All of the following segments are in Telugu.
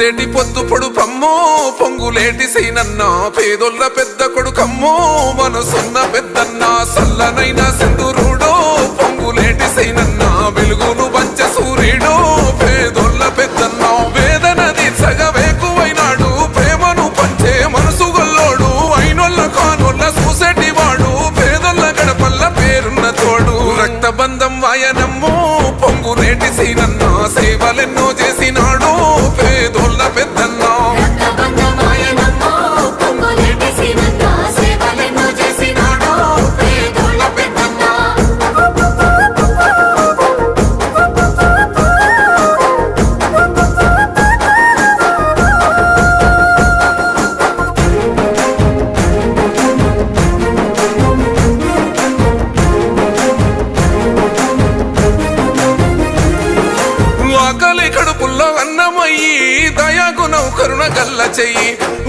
పొడిసేటి పొత్తు పొడు పమ్ము పొంగులేటి సీనన్న పేదొల్ల పెద్ద కొడుకమ్ము మనసున్న పెద్దన్న సల్లనైన సింధురుడు పొంగులేటి సీనన్న వెలుగును పంచ సూర్యుడు పేదొల్ల పెద్దన్న వేదన తీర్చగవేకువైనాడు ప్రేమను పంచే మనసు గొల్లోడు అయినొల్ల కానొల్ల చూసేటి వాడు పేదొల్ల గడపల్ల పేరున్న తోడు రక్తబంధం వాయనమ్ము పొంగులేటి సీనన్న.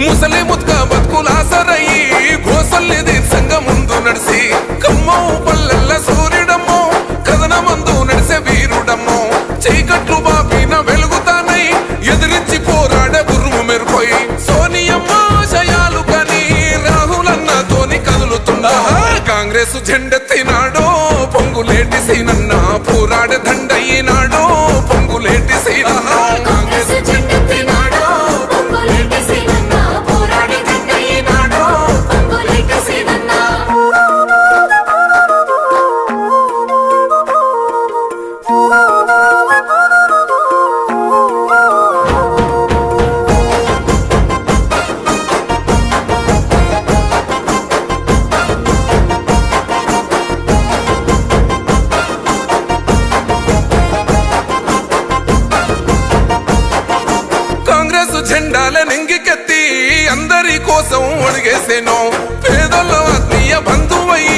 ముసలి ముత్క బతుకులాసరయ్యి గోసల్ని దీర్ఘంగా ముందు నడిసి. కమ్మో పల్లెల్ల సూర్యుడమ్మో కథన మందు నడిసే వీరుడమ్మో. చీకట్లు బాపిన వెలుగుతానై ఎదిరించి పోరాడే గురుము మెరుపోయి సోనియమ్మ ఆశయాలు కని రాహులన్నతోని కదులుతుండా కాంగ్రెస్ జెండెత్తినాడో పొంగులేటి సీనన్న నెంగికెత్తి అందరి కోసం ఒడిగేసేను పేదల ఆత్మీయ బంధువయ్యి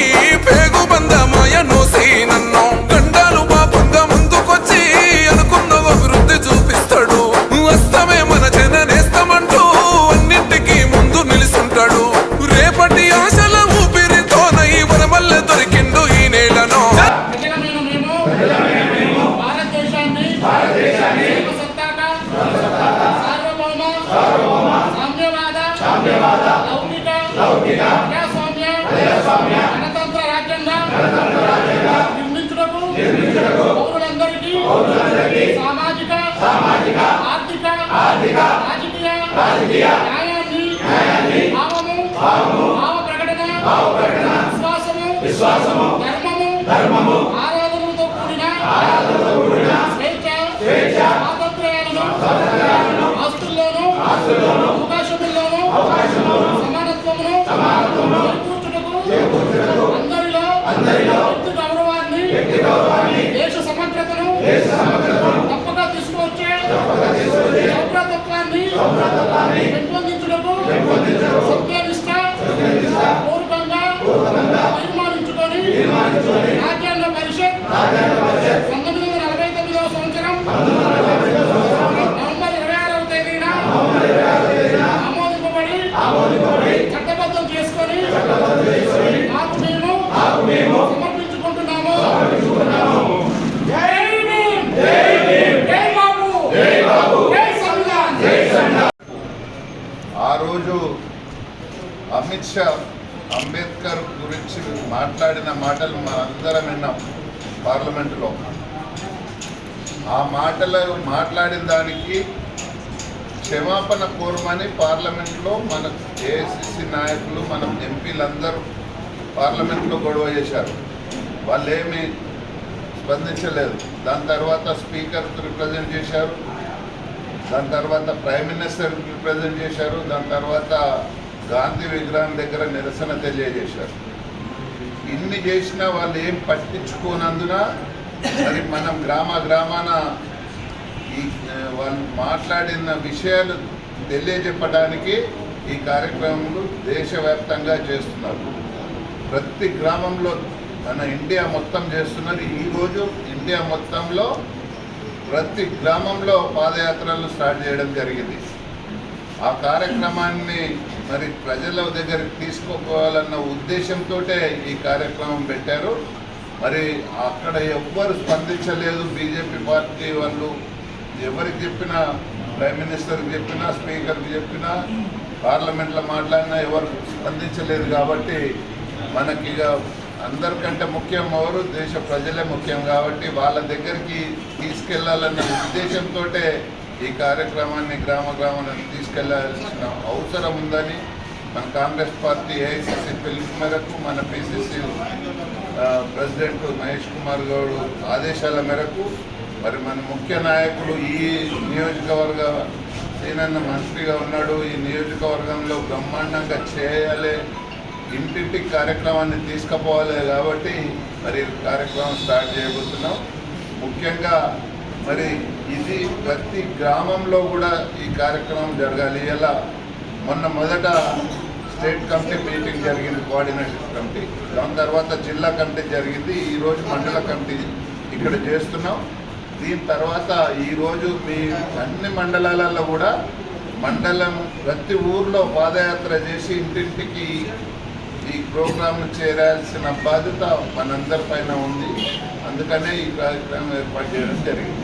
సామాజిక ఆర్థిక రాజకీయ న్యాయాన్ని భావము భావ ప్రకటన విశ్వాసము ధర్మము ఆరాధనలతో కూడిన స్వేచ్ఛ అమిత్ షా అంబేద్కర్ గురించి మాట్లాడిన మాటలు మనందరం విన్నాం పార్లమెంటులో. ఆ మాటలు మాట్లాడిన దానికి క్షమాపణ కోరమని పార్లమెంట్లో మన ఏఐసిసి నాయకులు మన ఎంపీలందరూ పార్లమెంట్లో గొడవ చేశారు. వాళ్ళు ఏమీ స్పందించలేదు. దాని తర్వాత స్పీకర్ రిప్రజెంట్ చేశారు. దాని తర్వాత ప్రైమ్ మినిస్టర్ రిప్రజెంట్ చేశారు. దాని తర్వాత గాంధీ విగ్రహం దగ్గర నిరసన తెలియజేశారు. ఇన్ని చేసినా వాళ్ళు ఏం పట్టించుకోనందున మరి మనం గ్రామ గ్రామాన ఈ వాళ్ళు మాట్లాడిన విషయాలు తెలియజెప్పడానికి ఈ కార్యక్రమాలు దేశవ్యాప్తంగా చేస్తున్నారు. ప్రతి గ్రామంలో మన ఇండియా మొత్తం చేస్తున్నారు ఈరోజు ఇండియా మొత్తంలో ప్రతి గ్రామంలో పాదయాత్రలు స్టార్ట్ చేయడం జరిగింది. ఆ కార్యక్రమాన్ని మరి ప్రజల దగ్గరికి తీసుకుపోవాలన్న ఉద్దేశంతో ఈ కార్యక్రమం పెట్టారు. మరి అక్కడ ఎవ్వరు స్పందించలేదు. బీజేపీ పార్టీ వాళ్ళు ఎవరికి చెప్పినా ప్రైమ్ మినిస్టర్కి చెప్పినా స్పీకర్కి చెప్పినా పార్లమెంట్లో మాట్లాడినా ఎవరు స్పందించలేదు కాబట్టి మనకి ఇక అందరికంటే ముఖ్యం ఎవరు? దేశ ప్రజలే ముఖ్యం కాబట్టి వాళ్ళ దగ్గరికి తీసుకెళ్ళాలన్న ఉద్దేశంతో ఈ కార్యక్రమాన్ని గ్రామ గ్రామాలను తీసుకెళ్ళాల్సిన అవసరం ఉందని మన కాంగ్రెస్ పార్టీ ఏఐసిసి పిలుపు మేరకు మన పిసిసి ప్రెసిడెంట్ మహేష్ కుమార్ గౌడ్ ఆదేశాల మేరకు మరి మన ముఖ్య నాయకులు ఈ నియోజకవర్గ సీనన్న మంత్రిగా ఉన్నాడు. ఈ నియోజకవర్గంలో బ్రహ్మాండంగా చేయాలి. ఇంటింటికి కార్యక్రమాన్ని తీసుకుపోవాలి కాబట్టి మరి కార్యక్రమం స్టార్ట్ చేయబోతున్నాం. ముఖ్యంగా మరి ఇది ప్రతి గ్రామంలో కూడా ఈ కార్యక్రమం జరగాలి. ఇలా మొన్న మొదట స్టేట్ కమిటీ మీటింగ్ జరిగింది కోఆర్డినేషన్ కమిటీ. దాని తర్వాత జిల్లా కమిటీ జరిగింది ఈరోజు మండల కమిటీ ఇక్కడ చేస్తున్నాం. దీని తర్వాత ఈరోజు మీ అన్ని మండలాలలో కూడా మండలం ప్రతి ఊర్లో పాదయాత్ర చేసి ఇంటింటికి ఈ ప్రోగ్రామ్ చేరాల్సిన బాధ్యత మనందరిపైన ఉంది. అందుకనే ఈ కార్యక్రమం ఏర్పాటు చేయడం జరిగింది.